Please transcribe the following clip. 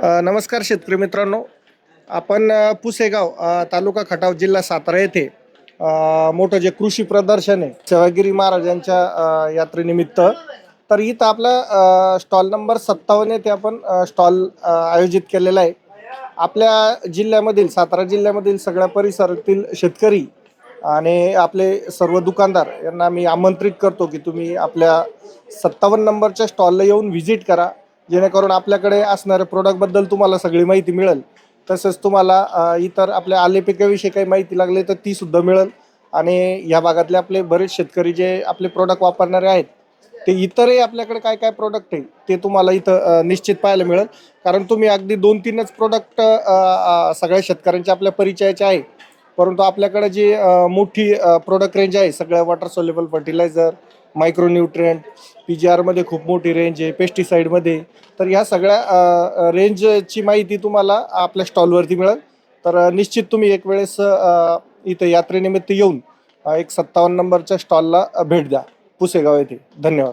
नमस्कार शेतकरी मित्रांनो. आपण पुसेगाव तालुका खटाव जिल्हा सातारा येथे मोठं जे कृषी प्रदर्शन आहे सेवागिरी महाराजांच्या यात्रेनिमित्त. तर इथं आपला स्टॉल नंबर सत्तावन्न येथे आपण स्टॉल आयोजित केलेला आहे. आपल्या जिल्ह्यामधील सातारा जिल्ह्यामधील सगळ्या परिसरातील शेतकरी आणि आपले सर्व दुकानदार यांना मी आमंत्रित करतो की तुम्ही आपल्या सत्तावन्न नंबरच्या स्टॉलला येऊन व्हिजिट करा. जेणेकरून आपल्याकडे असणाऱ्या प्रोडक्टबद्दल तुम्हाला सगळी माहिती मिळेल. तसंच तुम्हाला इतर आपल्या आलेपिकाविषयी काही माहिती लागली तर ती सुद्धा मिळेल. आणि या भागातले आपले बरेच शेतकरी जे आपले प्रोडक्ट वापरणारे आहेत ते इतरही आपल्याकडे काय काय प्रोडक्ट आहे ते तुम्हाला इथं निश्चित पाहायला मिळेल. कारण तुम्ही अगदी दोन तीनच प्रोडक्ट सगळ्या शेतकऱ्यांच्या आपल्या परिचयाचे आहे. परंतु आपल्याकडे जी मोठी प्रोडक्ट रेंज आहे सगळ्या water soluble fertiliser micronutrient P G आरमध्ये खूप मोठी रेंज आहे पेस्टिसाईडमध्ये तर ह्या सगळ्या रेंजची माहिती तुम्हाला आपल्या स्टॉलवरती मिळेल. तर निश्चित तुम्ही एक वेळेस इथं यात्रेनिमित्त येऊन एक सत्तावन्न नंबरच्या स्टॉलला भेट द्या. पुसेगाव येथे. धन्यवाद.